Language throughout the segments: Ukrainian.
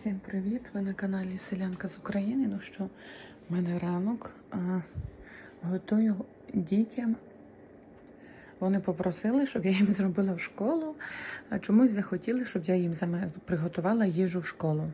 Всім привіт! Ви на каналі Селянка з України. Ну що, в мене ранок. А, готую дітям. Вони попросили, щоб я їм зробила в школу, а чомусь захотіли, щоб я їм приготувала їжу в школу.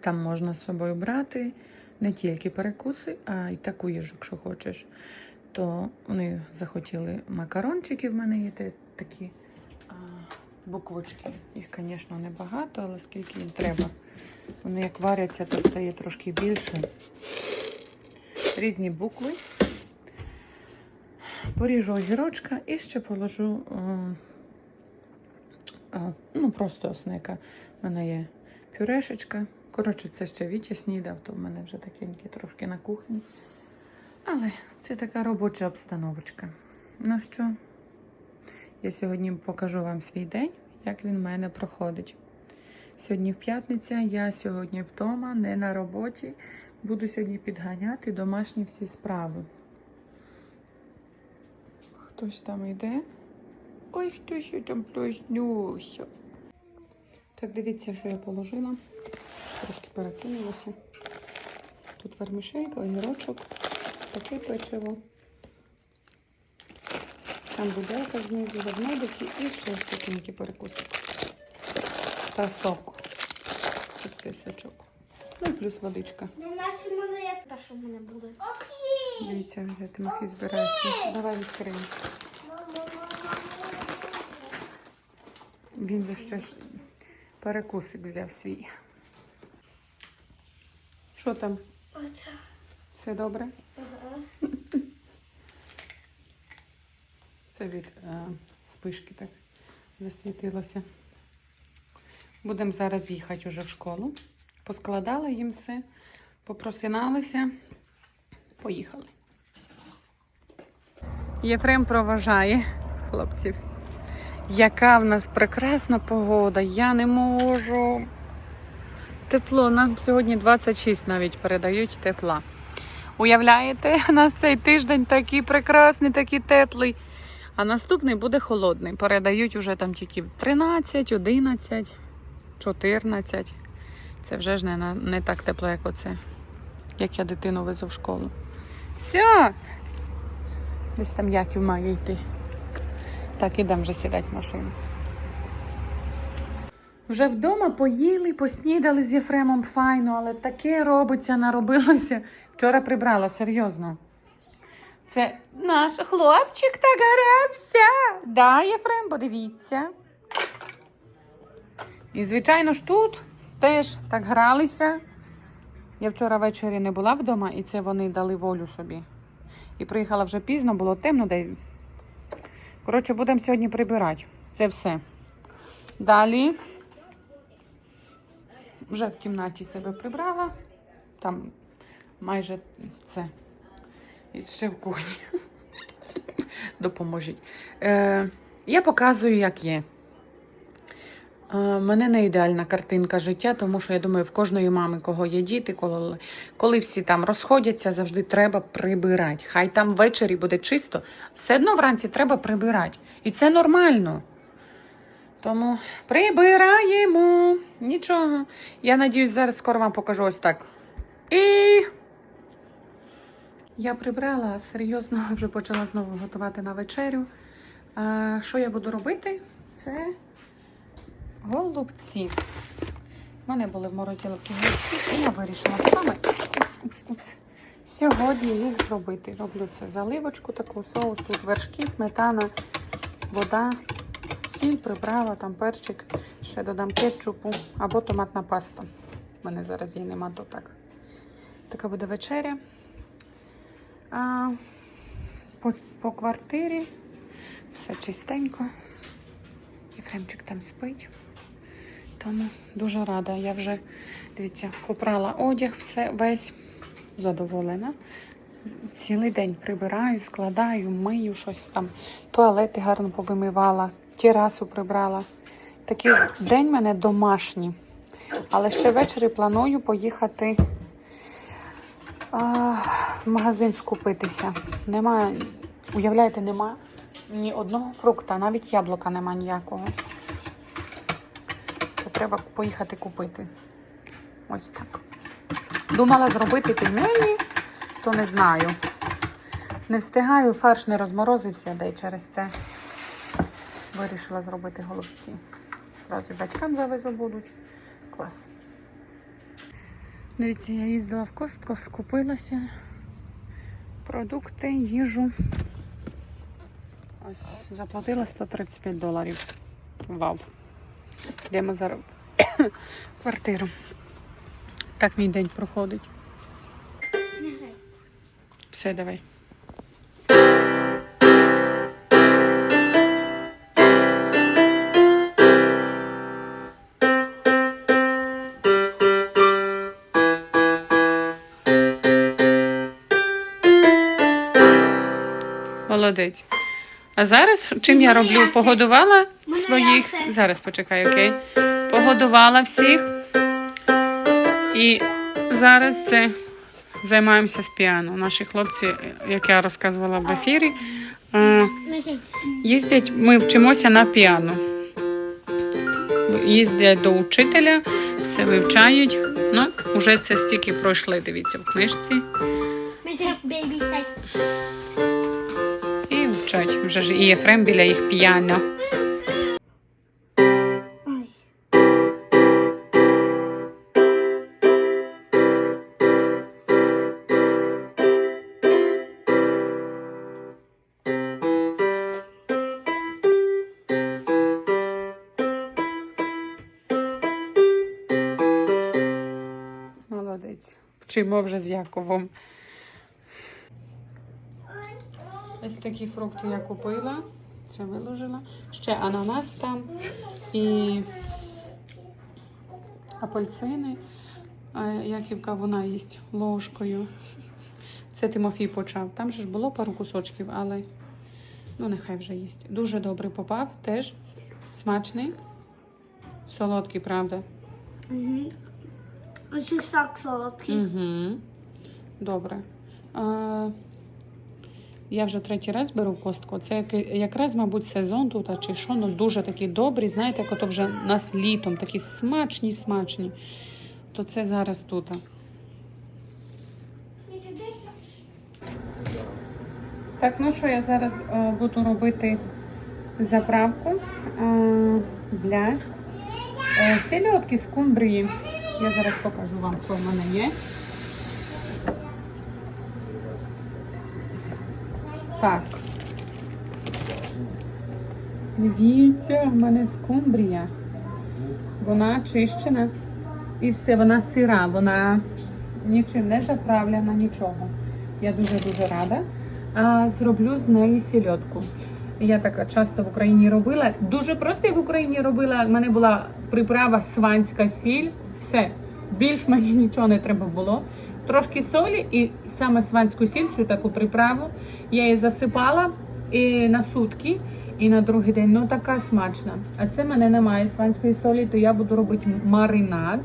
Там можна з собою брати не тільки перекуси, а й таку їжу, якщо хочеш. То вони захотіли макарончики в мене є такі буквочки. Їх, звісно, небагато, але скільки їм треба. Вони як варяться, то стає трошки більше. Різні букви. Поріжу огірочка і ще положу е, е, ну, просто снека. У мене є пюрешечка. Коротше, це ще Вітя снідав, то в мене вже такенькі трошки на кухні. Але це така робоча обстановочка. Ну що, я сьогодні покажу вам свій день, як він в мене проходить. Сьогодні в п'ятниця, я сьогодні вдома, не на роботі. Буду сьогодні підганяти домашні всі справи. Хтось там йде. Ой, хтось там проснувся. Так, дивіться, що я положила. Трошки перекинулося. Тут вермішелька, огірочок, таке печиво. Там буделька знизу, ведмедики і ще такенький перекусик. Та сок. Такий сочок. Ну і плюс водичка. Ну, наші мене як та, що в мене буде. Дивіться, вже Тимофій збирається. Давай відкриємо. Він же ще ж перекусик взяв свій. Що там? Оце. Все добре? Ага. Це від е, спишки так засвітилося. Будемо зараз їхати вже в школу. Поскладала їм все, попросиналися, поїхали. Єфрем проважає хлопців. Яка в нас прекрасна погода, я не можу. Тепло, нам сьогодні 26 навіть передають тепла. Уявляєте, у нас цей тиждень такий прекрасний, такий теплий. А наступний буде холодний. Передають уже там тільки 13, 11, 14. Це вже ж не, не так тепло, як оце. Як я дитину везу в школу. Все! Десь там Яків має йти. Так, ідемо вже сідати в машину. Вже вдома поїли, поснідали з Єфремом файно, але таке робиться, наробилося. Вчора прибрала, серйозно. Це наш хлопчик так грався. Да, Єфрем, подивіться. І, звичайно ж, тут теж так гралися. Я вчора ввечері не була вдома, і це вони дали волю собі. І приїхала вже пізно, було темно. Де... Коротше, будемо сьогодні прибирати. Це все. Далі. Вже в кімнаті себе прибрала. Там майже це. І ще в кухні. Допоможіть. Е, я показую, як є. Е, мене не ідеальна картинка життя, тому що я думаю, в кожної мами, кого є діти, коли, коли всі там розходяться, завжди треба прибирати. Хай там ввечері буде чисто, все одно вранці треба прибирати. І це нормально. Тому прибираємо. Нічого. Я надіюсь, зараз скоро вам покажу ось так. І я прибрала, серйозно вже почала знову готувати на вечерю. А, що я буду робити? Це голубці. У мене були в морозилці голубці, і я вирішила саме упс, упс, сьогодні їх зробити. Роблю це заливочку, таку соус, тут вершки, сметана, вода, сіль, приправа, там перчик, ще додам кетчупу або томатна паста. У мене зараз її нема, то так. Така буде вечеря. А, по, по квартирі все чистенько. Єфремчик там спить. Тому дуже рада. Я вже, дивіться, попрала одяг, все, весь задоволена. Цілий день прибираю, складаю, мию щось там. Туалети гарно повимивала, терасу прибрала. Такий день в мене домашній. Але ще ввечері планую поїхати а, в магазин скупитися. Нема, уявляєте, нема ні одного фрукта, навіть яблука нема ніякого. То треба поїхати купити. Ось так. Думала зробити пельмені, то не знаю. Не встигаю, фарш не розморозився, де через це вирішила зробити голубці. Зразу батькам завезу будуть. Клас. Дивіться, я їздила в Костко, скупилася. Продукти, їжу. Ось, заплатила 135 доларів. Вау. Йдемо зараз в квартиру. Так мій день проходить. Все, давай. Молодець. А зараз чим я роблю? Погодувала своїх. Зараз почекай, окей. Погодувала всіх. І зараз це займаємося з піано. Наші хлопці, як я розказувала в ефірі, їздять, ми вчимося на піано. Їздять до учителя, все вивчають. Ну, вже це стільки пройшли, дивіться, в книжці. Вже ж і Єфрем біля їх піано. Ой. Молодець. Вчимо вже з Яковом. Ось такі фрукти я купила. Це виложила. Ще ананас там і апельсини. Яківка вона їсть ложкою. Це Тимофій почав. Там же ж було пару кусочків, але ну нехай вже їсть. Дуже добре попав. Теж смачний. Солодкий, правда? Угу. Ось сак солодкий. Угу. Добре. А, я вже третій раз беру костку. Це якраз, мабуть, сезон тут, а чи що, ну дуже такі добрі. Знаєте, як ото вже нас літом, такі смачні, смачні. То це зараз тут. Так, ну що я зараз е, буду робити заправку е, для е, сільотки з кумбрії. Я зараз покажу вам, що в мене є. Так. Дивіться, в мене скумбрія. Вона чищена. І все, вона сира, вона нічим не заправлена, нічого. Я дуже-дуже рада. А, зроблю з неї сільотку. Я так часто в Україні робила. Дуже просто я в Україні робила. У мене була приправа сванська сіль. Все. Більш мені нічого не треба було. Трошки солі і саме сванську сіль, цю таку приправу. Я її засипала і на сутки, і на другий день. Ну така смачна. А це в мене немає сванської солі, то я буду робити маринад.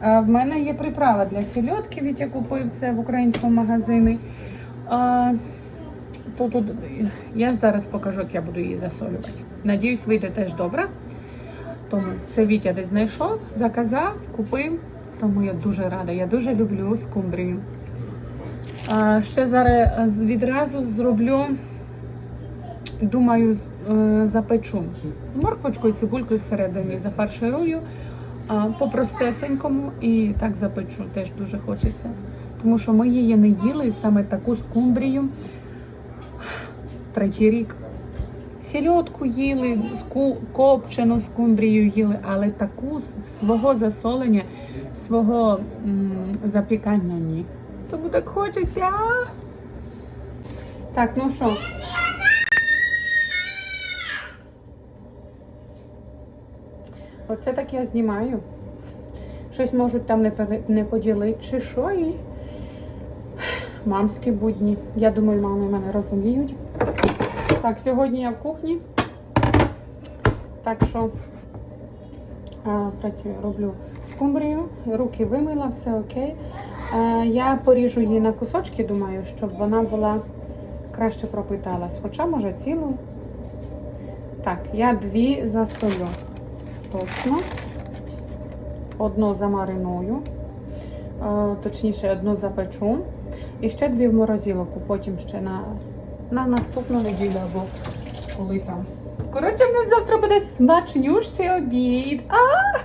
А в мене є приправа для сільотки, Вітя купив це в українському магазині. А, то тут я зараз покажу, як я буду її засолювати. Надіюсь, вийде теж добре. Тому це Вітя десь знайшов, заказав, купив. Тому я дуже рада. Я дуже люблю скумбрію. Ще зараз е, відразу зроблю, думаю, е, запечу з морквочкою, цибулькою всередині зафарширую по-простесенькому і так запечу. Теж дуже хочеться. Тому що ми її не їли саме таку скумбрію третій рік. Сільотку їли, копчену скумбрію їли, але таку свого засолення, свого м, запікання ні. Тому так хочеться. Так, ну що? Оце так я знімаю. Щось можуть там не поділити, чи що і мамські будні. Я думаю, мами мене розуміють. Так, сьогодні я в кухні. Так що а, працюю, роблю скумбрію, руки вимила, все окей. А, я поріжу її на кусочки, думаю, щоб вона була краще пропиталась. Хоча, може, цілу. Так, я дві засолю. Точно. одну замариную, е, точніше, одну запечу. І ще дві в морозиловку, потім ще на, на наступну неділю або коли там. Коротше, в нас завтра буде смачнющий обід. А,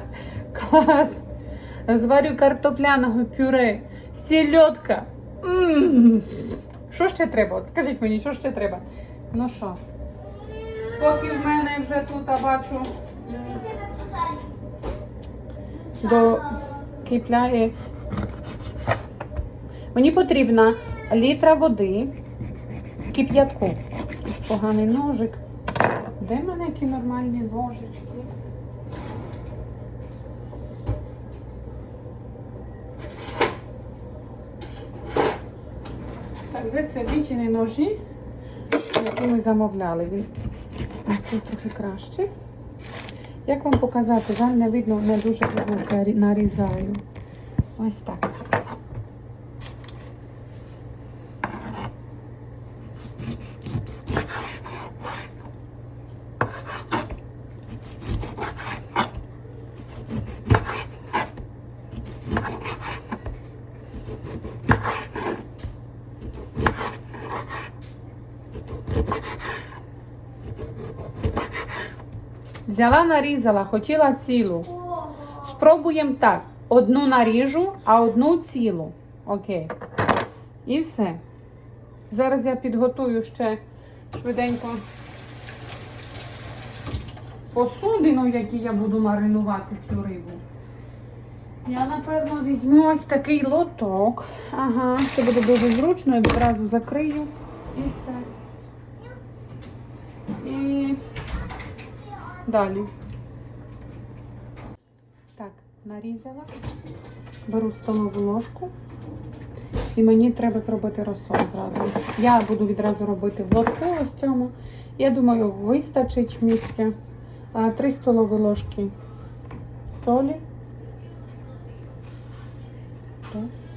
клас! Зварю картопляного пюре, сільотка. Що ще треба? От скажіть мені, що ще треба? Ну що? Поки в мене вже тут а бачу до кипляє. Мені потрібна літра води, кип'ятку. Поганий ножик. Де в мене які нормальні ножички? Так, де це вітіні ножі, які ми замовляли. Він цей трохи кращий. Як вам показати? Жаль, не видно, не дуже нарізаю. Ось так. Взяла, нарізала, хотіла цілу. Спробуємо так. Одну наріжу, а одну цілу. Окей. І все. Зараз я підготую ще швиденько посудину, в якій я буду маринувати цю рибу. Я, напевно, візьму ось такий лоток. Ага, це буде дуже зручно, я відразу закрию. І все. І далі. Так, нарізала. Беру столову ложку. І мені треба зробити розсол зразу. Я буду відразу робити в лотку ось цьому. Я думаю, вистачить місця. Три столові ложки солі. Раз.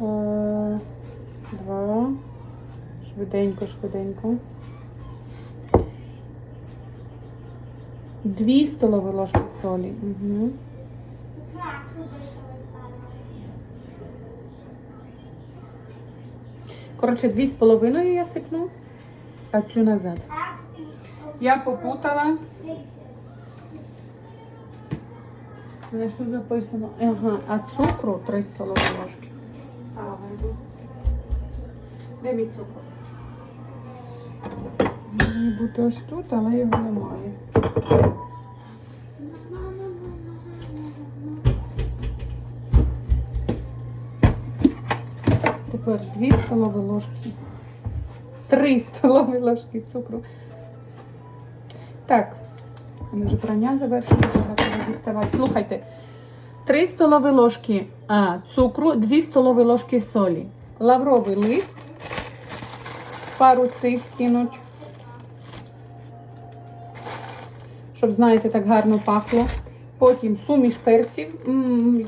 Е, Два. Швиденько, швиденько. Дві столові ложки солі. Угу. Коротше, дві з половиною я сипну, а цю назад. Я попутала. Мене ж тут записано. Ага, а цукру 3 столові ложки. Де мій цукор? Має бути ось тут, але його немає. Тепер 2 столові ложки. 3 столові ложки цукру. Так, мене вже прання завершено, треба діставати. Слухайте, 3 столові ложки а, цукру, 2 столові ложки солі, лавровий лист, пару цих кинуть, щоб, знаєте, так гарно пахло. Потім суміш перців,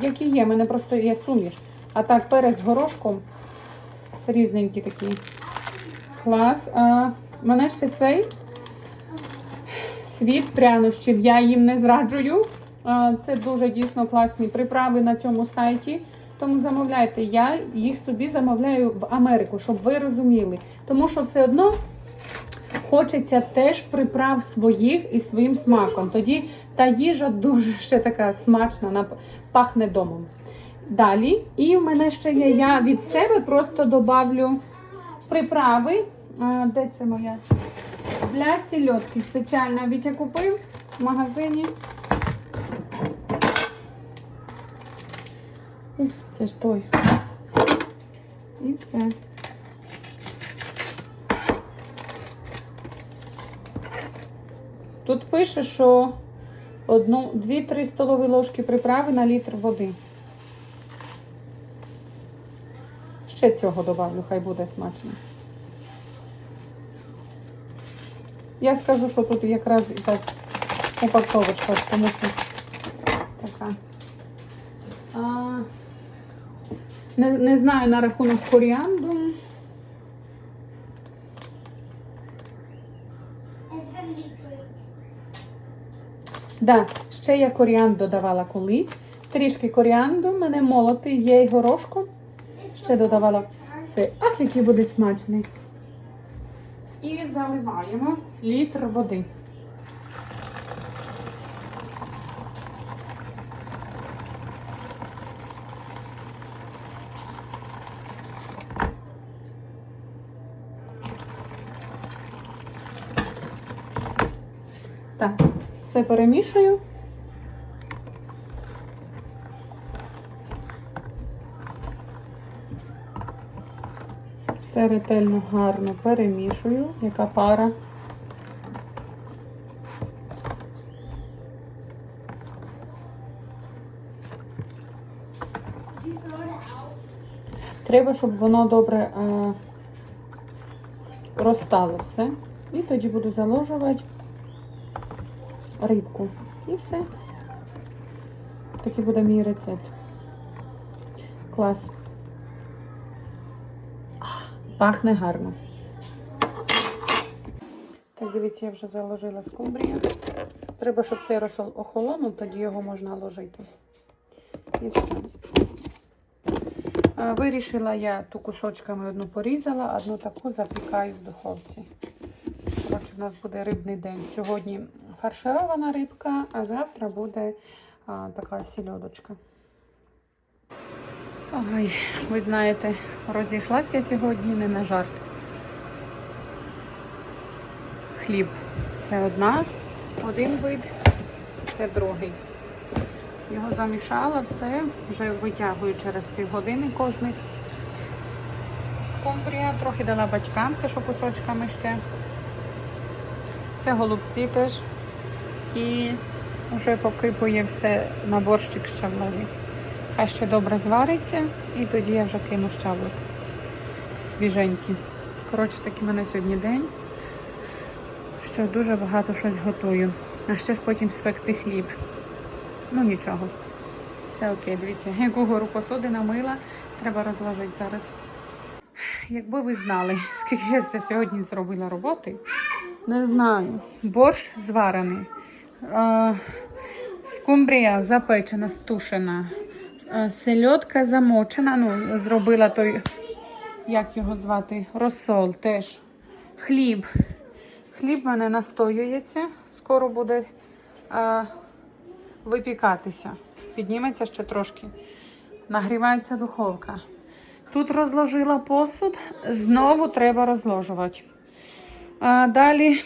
які є, в мене просто є суміш. А так, перець горошком, різненькі такі. Клас. А, мене ще цей світ прянощів, я їм не зраджую. Це дуже дійсно класні приправи на цьому сайті. Тому замовляйте. Я їх собі замовляю в Америку, щоб ви розуміли. Тому що все одно хочеться теж приправ своїх і своїм смаком. Тоді та їжа дуже ще така смачна, вона пахне домом. Далі, і в мене ще є, я від себе просто добавлю приправи. А, де це моя? Для сільотки. Спеціально Вітя купив в магазині. Упс, це ж той. І все. Тут пише, що 2-3 столові ложки приправи на літр води. Ще цього добавлю, хай буде смачно. Я скажу, що тут якраз і так упаковочка, тому що така. А, не, не знаю на рахунок коріандру. Да, ще я коріанду додавала колись. Трішки коріанду, мене молотий, є й горошком. Ще додавала цей. Ах, який буде смачний. І заливаємо літр води. Так, все перемішую. Все ретельно гарно перемішую, яка пара. Треба, щоб воно добре е, розтало все. І тоді буду заложувати рибку. І все. Такий буде мій рецепт. Клас. Пахне гарно. Так, дивіться, я вже заложила скумбрію. Треба, щоб цей розсол охолонув, тоді його можна ложити. І все. Вирішила я ту кусочками одну порізала, одну таку запікаю в духовці. Коротше, у нас буде рибний день. Сьогодні фарширована рибка, а завтра буде а, така сільодочка. Ой, ви знаєте, розійшлася сьогодні не на жарт. Хліб це одна, один вид, це другий. Його замішала, все, вже витягую через півгодини кожний. Скумбрія, трохи дала батькам, що кусочками ще. Це голубці теж. І вже покипує все на борщик щавлевий. Хай ще добре звариться, і тоді я вже кину щавлик свіженький. Коротше, такий в мене сьогодні день, що дуже багато щось готую. А ще потім спекти хліб. Ну нічого. Все окей, дивіться, яку гору посуди намила, треба розложити зараз. Якби ви знали, скільки я сьогодні зробила роботи, не знаю. Борщ зварений. Скумбрія запечена, стушена. Сельодка замочена. Ну, зробила той, як його звати, розсол теж. Хліб. Хліб в мене настоюється. Скоро буде е, випікатися. Підніметься ще трошки. Нагрівається духовка. Тут розложила посуд, знову треба розложувати. А далі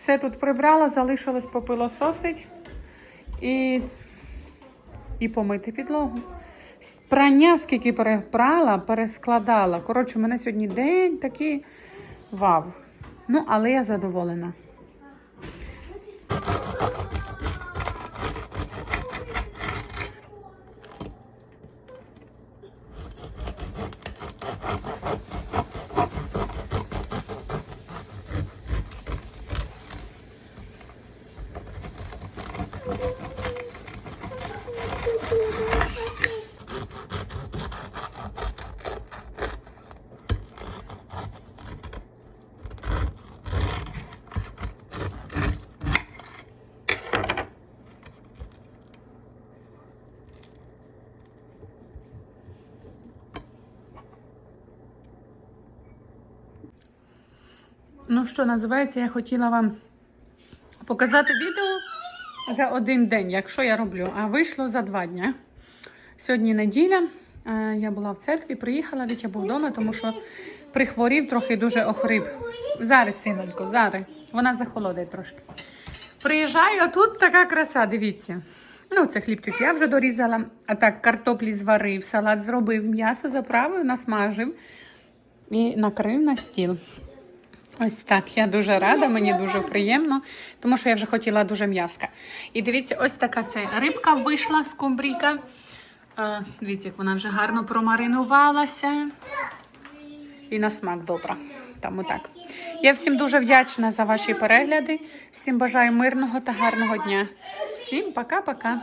все тут прибрала, залишилось попилососить і, і помити підлогу. Прання, скільки перепрала, перескладала. Коротше, у мене сьогодні день такий вау. Ну, але я задоволена. Ну що, називається, я хотіла вам показати відео за один день, якщо я роблю, а вийшло за два дні. Сьогодні неділя. Я була в церкві, приїхала, Вітя був вдома, тому що прихворів, трохи дуже охрип. Зараз, синонько, зараз. Вона захолодить трошки. Приїжджаю, а тут така краса, дивіться. Ну, це хлібчик я вже дорізала. А так, картоплі зварив, салат зробив, м'ясо заправив, насмажив і накрив на стіл. Ось так. Я дуже рада, мені дуже приємно, тому що я вже хотіла дуже м'яска. І дивіться, ось така це рибка вийшла з кумбрійка. А, дивіться, як вона вже гарно промаринувалася. І на смак добра. Тому так. Я всім дуже вдячна за ваші перегляди. Всім бажаю мирного та гарного дня. Всім пока-пока.